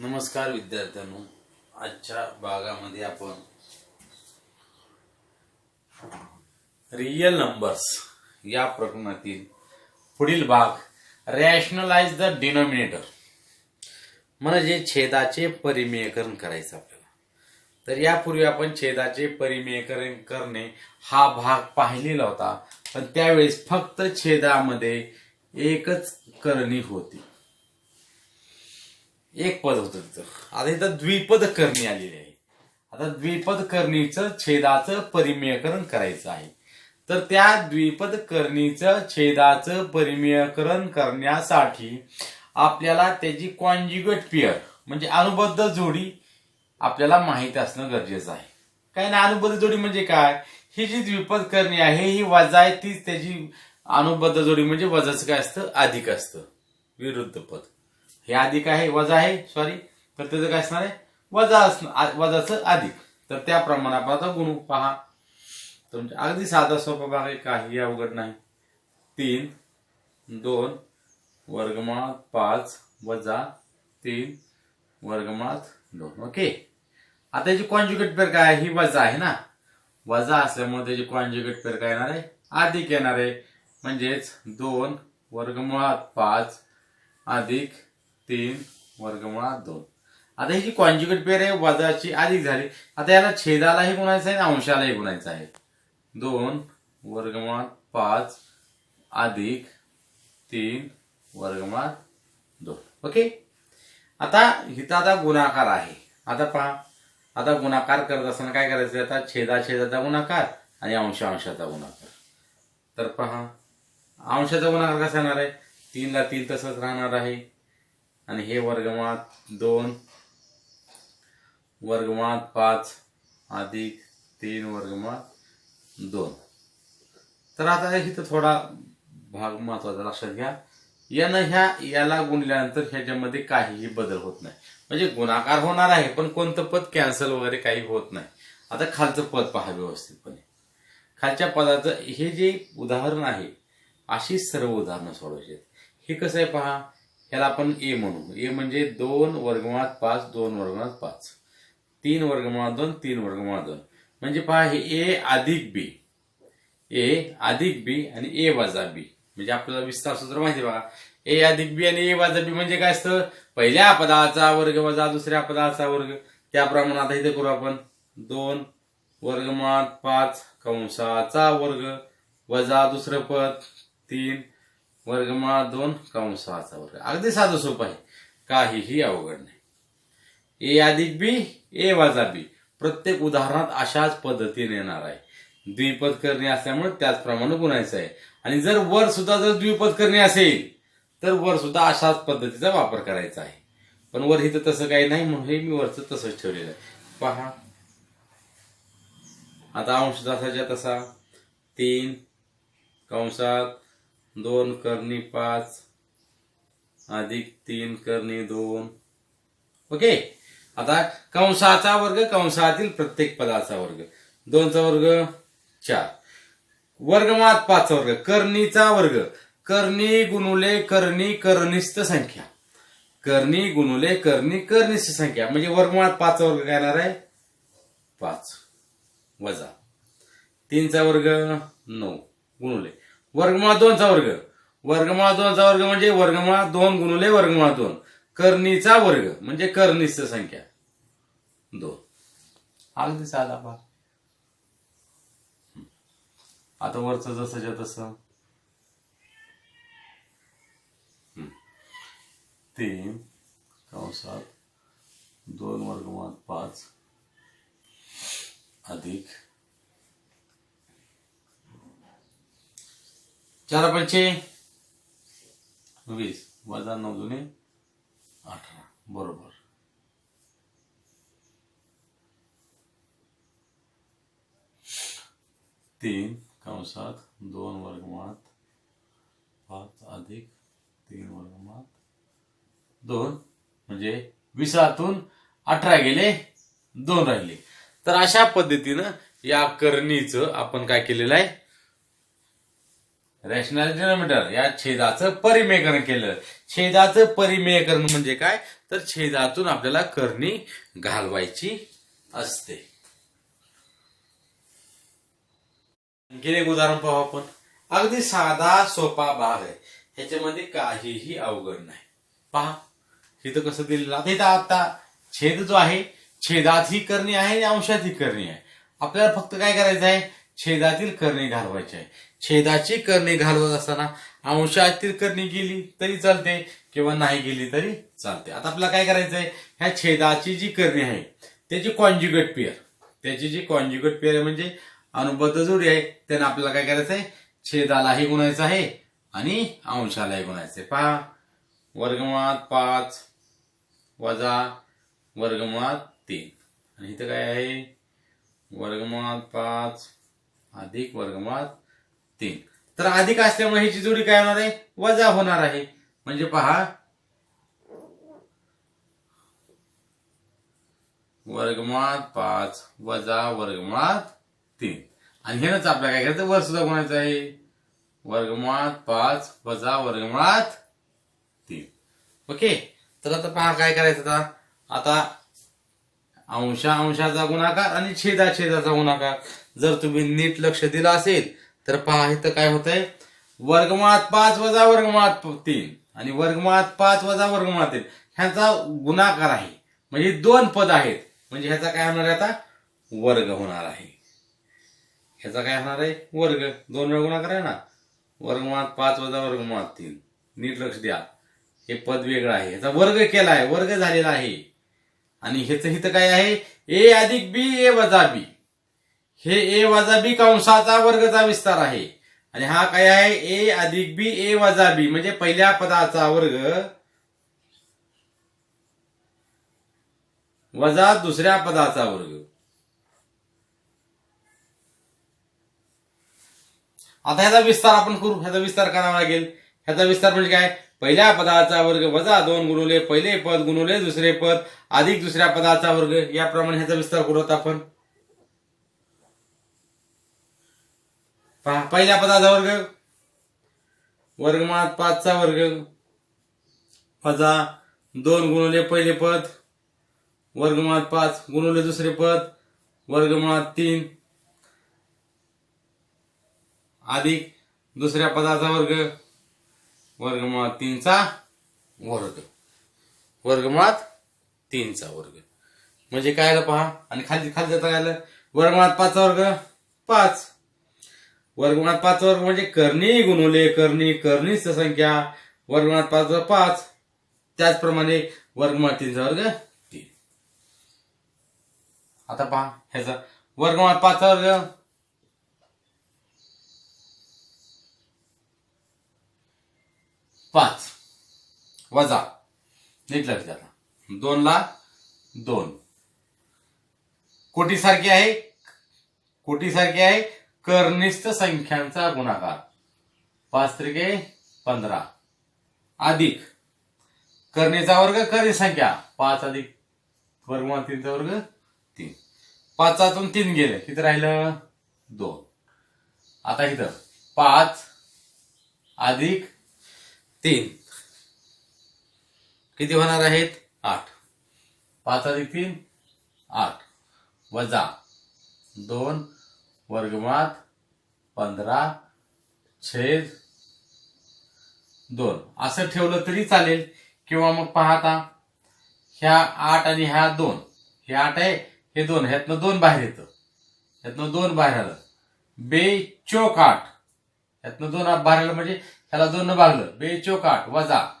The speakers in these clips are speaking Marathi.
नमस्कार विद्यार्थ्यांनो. आजच्या भागामध्ये आपण रियल नंबर्स या प्रकरणातील पुढील भाग रॅशनलाइज द डिनॉमिनेटर म्हणजे छेदाचे परिमेयकरण करायचं आपल्याला. तर यापूर्वी आपण छेदाचे परिमेयकरण करणे हा भाग पाहिलेला होता. पण त्यावेळेस फक्त छेदामध्ये एकच करणी होती. एक पद होतं तिथं. आता इथं द्विपद करणी आलेली आहे. आता द्विपद करणीचं छेदाचं परिमेयकरण करायचं आहे. तर त्या द्विपद करणीचं छेदाचं परिमेयकरण करण्यासाठी आपल्याला त्याची कॉन्ज्युगेट पेअर म्हणजे अनुबद्ध जोडी आपल्याला माहीत असणं गरजेचं आहे. काय ना अनुबद्ध जोडी म्हणजे काय? ही जी द्विपद करणी आहे ही वजा आहे तीच त्याची अनुबद्ध जोडी म्हणजे वजाचं काय असतं? अधिक असतं. विरुद्ध पद. हे अधिक आहे वजा आहे सॉरी तर त्याचं काय असणार आहे? वजा असणार आ- वजाचं अधिक. तर त्या प्रमाणापाचा गुण पहा. तुमचे अगदी साधा सोपा भाग आहे काही अवघड नाही. तीन दोन वर्गमुळात पाच वजा तीन वर्गमुळात दोन. ओके. आता याची कॉन्ज्युगेट पेर काय ही वजा आहे ना? वजा असल्यामुळे त्याची कॉन्ज्युगेट पेर काय येणार आहे? अधिक येणार आहे. म्हणजेच दोन वर्गमुळात पाच अधिक तीन वर्गमुळात दोन. आता ही जी कॉन्ज्युगेट पेर आहे वजाची अधिक झाली. आता याला छेदालाही गुणायचं आहे आणि अंशालाही गुणायचं आहे. दोन वर्गमुळात पाच अधिक तीन वर्गमुळात दोन. ओके? आता हिथं आता गुणाकार आहे. आता पहा. आता गुणाकार करत असताना काय करायचं? आता छेदा छेदाचा गुणाकार आणि अंश अंशाचा गुणाकार. तर पहा. अंशाचा गुणाकार कसा येणार आहे? तीनला तीन तसंच राहणार आहे. आणि हे वर्गमुळात दोन वर्गमुळात पाच अधिक तीन वर्गमुळात दोन. तर आता इथं थोडा भाग महत्त्वाचा लक्षात घ्या. यानं ह्या याला गुणल्यानंतर ह्याच्यामध्ये काहीही बदल होत नाही. म्हणजे गुणाकार होणार आहे पण कोणतं पद कॅन्सल वगैरे काही होत नाही. आता खालचं पद पहा व्यवस्थितपणे. खालच्या पदाचं हे जे उदाहरण आहे अशी सर्व उदाहरणं सोडवायची आहेत. हे कसं आहे पहा? ह्याला आपण ए म्हणू. ए म्हणजे दोन वर्गमुळात पाच दोन वर्गमुळात पाच. तीन वर्गमुळात दोन तीन वर्गमुळात दोन. म्हणजे पहा हे ए अधिक बी. ए अधिक बी आणि ए वजा बी. म्हणजे आपल्याला विस्तार सूत्र माहिती बघा. ए अधिक बी आणि ए वजा बी म्हणजे काय असतं? पहिल्या पदाचा वर्ग वजा दुसऱ्या पदाचा वर्ग. त्याप्रमाणे आता इथे करू आपण. दोन वर्गमुळात पाच कंसाचा वर्ग वजा दुसरं पद. तीन वर्गमुळात दोन कंसाचा वर्ग? अगदी साधं सोपं आहे. काहीही अवघड नाही. ए अधिक बी ए वजा बी. प्रत्येक उदाहरणात अशाच पद्धतीने येणार आहे. द्विपद करणे असल्यामुळे त्याचप्रमाणे गुणायचं आहे. आणि जर वर सुद्धा जर द्विपद करणे असेल तर वर सुद्धा अशाच पद्धतीचा वापर करायचा आहे. पण वर इथं तसं काही नाही म्हणून हे मी वरचं तसंच ठेवलेलं आहे. पहा. आता अंश जसाच्या तसा. तीन कंसात दोन करणी पाच अधिक तीन करणी दोन. ओके? आता कंसाचा वर्ग कंसातील प्रत्येक पदाचा वर्ग. दोनचा वर्ग चार. वर्गमात पाच वर्ग करणीचा वर्ग. करणी गुणुले करणी कर्निष्ठ संख्या. करणी गुणुले करणी कर्निष्ठ संख्या. म्हणजे वर्गमात पाच वर्ग काय येणार आहे? पाच. वजा. तीनचा वर्ग नऊ. गुणुले. वर्गमुळात दोनचा वर्ग. वर्गमुळात दोनचा वर्ग म्हणजे वर्गमुळात दोन गुणुले वर्गमुळात दोन. कर्णीचा वर्ग म्हणजे कर्निष्ठ संख्या. दोन. अगदी साधा भाग. आता वरचं जसंच्या तसं. तीन कंसात दोन वर्गमुळात पाच अधिक चार पंचे वीस. वजा नऊ जुने अठरा. बरोबर. तीन कंसात दोन वर्गमात पाच अधिक तीन वर्गमात दोन. म्हणजे विसातून अठरा गेले दोन राहिले. तर अशा पद्धतीनं या करणीचं आपण काय केलेलं आहे? Rational denominator. या छेदाचं परिमेयकरण केलं. छेदाचं परिमेयकरण म्हणजे काय? तर छेदातून आपल्याला करणी घालवायची असते. आणखीन एक उदाहरण पाहू आपण. अगदी साधा सोपा भाग आहे. ह्याच्यामध्ये काहीही अवघड नाही. पहा. इथं कसं दिलेलं आता इथं आता छेद जो आहे छेदात ही करणी आहे आणि अंशात ही करणी आहे. आपल्याला फक्त काय करायचं आहे? छेदातील करणी घालवायची आहे. छेदाची करणी घालवत असताना अंशातील करणी गेली तरी चालते किंवा नाही गेली तरी चालते. आता आपल्याला काय करायचं आहे ह्या छेदाची जी करणी आहे त्याची कॉन्ज्युगेट पेअर त्याची जी कॉन्ज्युगेट पेअर आहे म्हणजे अनुबद्ध जोडी आहे त्यानं आपल्याला काय करायचं आहे छेदालाही गुणायचं आहे आणि अंशालाही गुणायचं आहे पहा वर्गमुळात पाच वजा वर्गमुळात तीन. आणि इथं काय आहे? वर्गमुळात पाच अधिक वर्गमुळात तीन तर अधिक असल्यामुळे ह्याची जोडी काय होणार आहे? वजा होणार आहे. म्हणजे पहा. वर्गमुळात पाच वजा वर्गमुळात तीन. आणि हेच आपल्याला काय करायचं? वर सुद्धा गुणायचं आहे? वर्गमुळात पाच वजा वर्गमुळात तीन. ओके? तर आता पहा काय करायचं आता? आता अंशा अंशाचा गुणाकार आणि छेदा छेदाचा गुणाकार. जर तुम्ही नीट लक्ष दिलं असेल तर पहा इथं काय होतंय? वर्गमुळात पाच वजा वर्गमुळात तीन आणि वर्गमुळात पाच वजा वर्गमुळात तीन. ह्याचा गुणाकार आहे. म्हणजे दोन पद आहेत. म्हणजे ह्याचा काय होणार आहे आता? वर्ग होणार आहे. ह्याचा काय होणार आहे? वर्ग. दोन वेळा गुणाकार आहे ना? वर्गमुळात पाच वजा वर्गमुळात तीन. नीट लक्ष द्या. हे पद वेगळं आहे. ह्याचा वर्ग केला आहे वर्ग झालेला आहे. आणि ह्याचं हिथं काय आहे? ए अधिक बी ए वजा बी. हे ए वजा बी कंसाचा वर्गचा विस्तार आहे? आणि हा काय आहे? ए अधिक बी ए वजा बी म्हणजे पहिल्या पदाचा वर्ग. वजा दुसऱ्या पदाचा वर्ग. आता ह्याचा विस्तार आपण करू. ह्याचा विस्तार करावा लागेल. ह्याचा विस्तार म्हणजे काय? पहिल्या पदाचा वर्ग वजा दोन गुणवले पहिले पद गुणवले दुसरे पद अधिक दुसऱ्या पदाचा वर्ग. याप्रमाणे ह्याचा विस्तार करू आपण. पहा पहिल्या पदाचा वर्ग. वर्गमात पाचचा वर्ग. वजा दोन गुणवले पहिले पद. वर्गमुळात पाच गुणवले दुसरे पद. वर्गमुळात तीन. अधिक दुसऱ्या पदाचा वर्ग. वर्गमुळात तीनचा वर्ग. वर्गमुळात तीनचा वर्ग. म्हणजे काय पहा? आणि खाली खाली जाता काय आलं? वर्गमुळात पाचचा वर्ग. पाच. वर्गुणात पाच वर्ग म्हणजे करणी गुणवले करणी करणीच संख्या वर्गुणात पाच वर पाच. त्याचप्रमाणे वर्गमुळात तीनचा वर्ग तीन. आता पहा ह्याचा. वर्गमुळात पाच वर्ग पाच. वजा. नीट लक्ष आता. दोन ला दोन. कोटी सारखी आहे. कोटी सारखी आहे. कर्निष्ठ संख्यांचा गुणाकार. पाच त्रिके पंधरा. अधिक. करणीचा वर्ग कर्ण संख्या. पाच अधिक. वर्ग तीनचा वर्ग तीन. पाचातून तीन गेले. किती राहिलं? दोन. आता इथं. पाच अधिक तीन. किती होणार आहेत? आठ. पाच अधिक तीन आठ. वजा दोन वर्गमुळात पंधरा छेद दोन. असं ठेवलं तरी चालेल. किंवा मग पाहता ह्या आठ आणि ह्या दोन. हे आठ आहे हे दोन. ह्यातनं दोन बाहेर येतं. ह्यातनं दोन बाहेर आलं. बे चोक आठ. ह्यातनं दोन बाहेर आलं म्हणजे ह्याला दोन भागलं. बे चोक आठ वजा.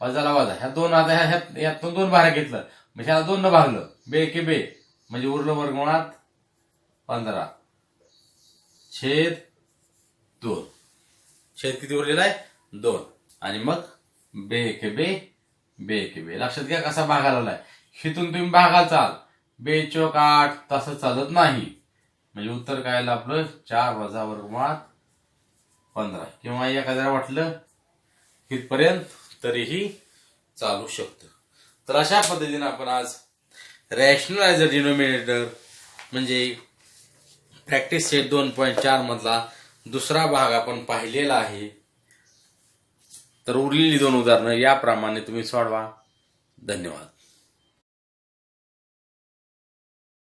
वजाला वजा. ह्या दोन आता ह्या ह्यात- दोन बाहेर घेतलं. म्हणजे ह्याला दोन भागलं. बे के बे. म्हणजे उरलं वर्गमुळात पंधरा. छेद दोन. छेद किती उरलेला आहे दोन. आणि मग बे के बे बे के बे. लक्षात घ्या कसा भाग आलेला आहे हिथून तुम्ही भागाल चाल. बे चोक आठ तसं चालत नाही. म्हणजे उत्तर काय आलं आपलं चार वजा वर्गमुळात पंधरा. किंवा एखाद्याला वाटलं इथपर्यंत तरीही चालू शकतं. तर अशा पद्धतीने आपण आज रॅशनलायझर डिनोमिनेटर म्हणजे प्रॅक्टिस सेट दोन पॉईंट चार मधला दुसरा भाग आपण पाहिलेला आहे. तर उरलेली दोन उदाहरणं याप्रमाणे तुम्ही सोडवा. धन्यवाद.